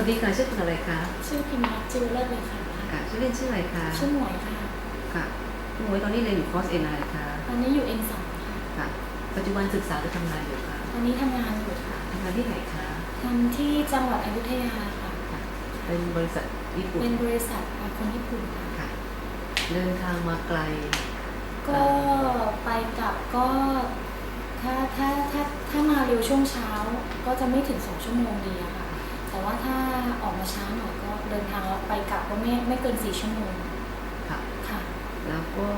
วัสดีค่ะชื่อคุณอะไรคะชื่อพิมพ์รัตน์จิวเลิศเลยค่ะค่ะชื่อเล่นชื่ออะไรคะชื่อหมวยค่ะค่ะคุณหมวยตอนนี้เรียนอยู่คอร์สเอ็นอะไรคะตอนนี้อยู่ N3 ค่ะค่ะปัจจุบันศึกษาหรือทำงานอยู่คะตอนนี้ทำงานอยู่ค่ะทำงานที่ไหนคะทำที่จังหวัดอยุธยาค่ะค่ะเป็นบริษัทญี่ปุ่นเป็นบริษัทคนญี่ปุ่นค่ะค่ะเดินทางมาไกล ก็ไปกลับก็ถ้าถ้าถ้าถ้ามาเร็วช่วงเช้าก็จะไม่ถึงสองชั่วโมงดีอะค่ะ แต่ว่าถ้าออกมาช้าหน่อยก็เดินทางแล้วไปกลับก็ไม่ไม่เกินสี่ชั่วโมงค่ะค่ะ แล้วก็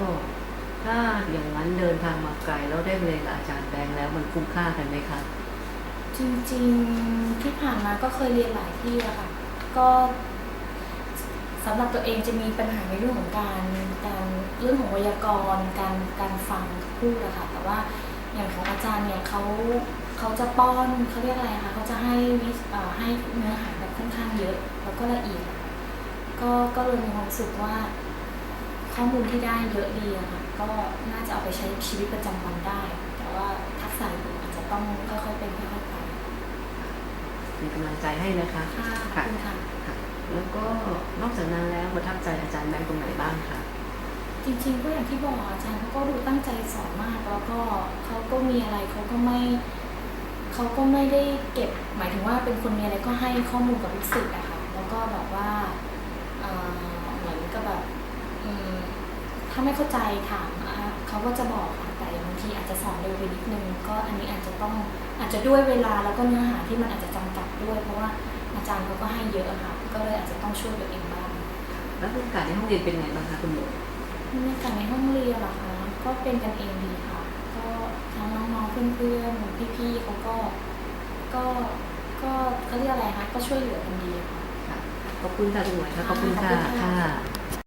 ถ้าอย่างนั้นเดินทางมาไกลแล้วได้เรียนกับอาจารย์แบงค์แล้วมันคุ้มค่ากันไหมคะ จริงๆที่ผ่านมาก็เคยเรียนหลายที่อะค่ะ ก็สำหรับตัวเองจะมีปัญหาในเรื่องของการการเรื่องของไวยากรณ์การการฟังพูดอะค่ะแต่ว่าอย่างของอาจารย์เนี่ยเขา เขาจะป้อนเขาเรียกอะไรคะเขาจะให้วิเอ่อให้เนื้อหาแบบค่อนข้างเยอะ แล้วก็ละเอียด ก็ก็เลยมีความรู้สึกว่า ข้อมูลที่ได้เยอะดีอะค่ะก็น่าจะเอาไปใช้ชีวิตประจำวันได้ แต่ว่าทักษะอื่นอาจจะต้องค่อยๆเป็นค่อยๆไปเป็นกำลังใจให้นะคะค่ะขอบคุณค่ะค่ะ แล้วก็นอกจากนั้นแล้วประทับใจอาจารย์แบงค์ตรงไหนบ้างคะจริงๆก็อย่างที่บอกอาจารย์เขาก็ดูตั้งใจสอนมาก แล้วก็เขาก็มีอะไรเขาก็ไม่ เขาก็ไม่ได้เก็บหมายถึงว่าเป็นคนมีอะไรก็ให้ข้อมูลกับลูกศิษย์อะค่ะแล้วก็แบบว่าเอ่อเหมือนกับแบบอืมถ้าไม่เข้าใจถามอะเขาก็จะบอกค่ะแต่บางทีอาจจะสอนเร็วไปนิดนึง ก็อันนี้อาจจะต้องอาจจะด้วยเวลาแล้วก็เนื้อหาที่มันอาจจะจำกัดด้วย เพราะว่าอาจารย์เขาก็ให้เยอะอะค่ะ ก็เลยอาจจะต้องช่วยตัวเองบ้าง แล้วบรรยากาศในห้องเรียนเป็นไงบ้างคะคุณหมวยบรรยากาศในห้องเรียนเหรอคะก็เป็นกันเองดีค่ะ ก็ทั้งน้องๆเพื่อนๆพี่ๆเขาก็ ก็ ก็เขาเรียก อะไรคะก็ช่วยเหลือกันดีค่ะค่ะขอบคุณค่ะคุณหมวยค่ะขอบคุณค่ะขอบคุณค่ะค่ะ